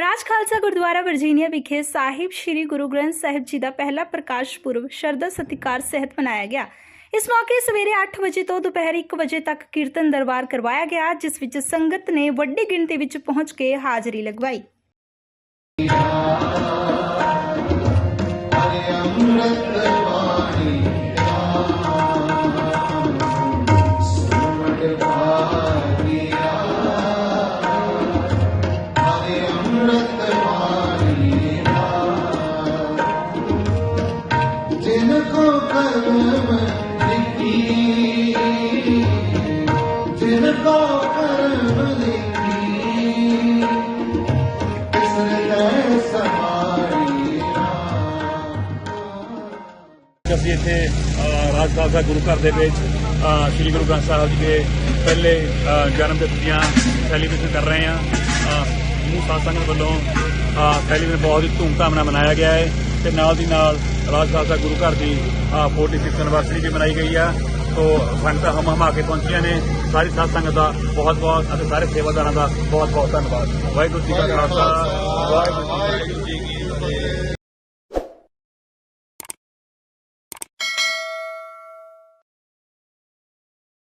ਰਾਜ Khalsa Gurdwara Virginia ਵਿਖੇ ਸਾਹਿਬ ਸ੍ਰੀ ਗੁਰੂ ਗ੍ਰੰਥ ਸਾਹਿਬ ਜੀ ਦਾ ਪਹਿਲਾ ਪ੍ਰਕਾਸ਼ ਪੁਰਬ ਸ਼ਰਧਾ ਸਤਿਕਾਰ ਸਹਿਤ ਮਨਾਇਆ ਗਿਆ। ਇਸ ਮੌਕੇ ਸਵੇਰੇ 8 ਵਜੇ ਤੋਂ ਦੁਪਹਿਰ 1 ਵਜੇ ਤੱਕ ਕੀਰਤਨ ਦਰਬਾਰ ਕਰਵਾਇਆ ਗਿਆ, ਜਿਸ ਵਿੱਚ ਸੰਗਤ ਨੇ ਵੱਡੀ ਗਿਣਤੀ ਵਿੱਚ ਪਹੁੰਚ ਕੇ ਹਾਜ਼ਰੀ ਲਗਵਾਈ। ਅਸੀਂ ਇੱਥੇ ਰਾਜ ਖਾਲਸਾ ਗੁਰੂ ਘਰ ਦੇ ਵਿੱਚ ਸ੍ਰੀ ਗੁਰੂ ਗ੍ਰੰਥ ਸਾਹਿਬ ਜੀ ਦੇ ਪਹਿਲੇ ਜਨਮ ਦਿਵਸ ਦੀਆਂ ਸੈਲੀਬ੍ਰੇਸ਼ਨ ਕਰ ਰਹੇ ਹਾਂ। ਅ, ਸਮੂਹ ਸਾਧ ਸੰਗਤ ਵੱਲੋਂ ਸੈਲੀਬ੍ਰੇਸ਼ਨ ਬਹੁਤ ਹੀ ਧੂਮਧਾਮ ਨਾਲ ਮਨਾਇਆ ਗਿਆ ਹੈ ਤੇ ਨਾਲ ਦੀ ਨਾਲ ਰਾਜ ਖਾਲਸਾ ਗੁਰੂ ਘਰ ਦੀ ਅ, 46 ਐਨਵਰਸਰੀ ਵੀ ਮਨਾਈ ਗਈ ਆ। ਸੋ ਸੰਗਤਾਂ ਹਮ ਹਮਾ ਕੇ ਪਹੁੰਚੀਆਂ ਨੇ। ਸਾਰੀ ਸਾਧ ਸੰਗਤ ਦਾ ਬਹੁਤ ਬਹੁਤ ਅਤੇ ਸਾਰੇ ਸੇਵਾਦਾਰਾਂ ਦਾ ਬਹੁਤ ਬਹੁਤ ਧੰਨਵਾਦ। ਵਾਹਿਗੁਰੂ ਜੀ ਕਾ ਖਾਲਸਾ ਵਾਹਿਗੁਰੂ ਜੀ ਕੀ ਫਤਿਹ।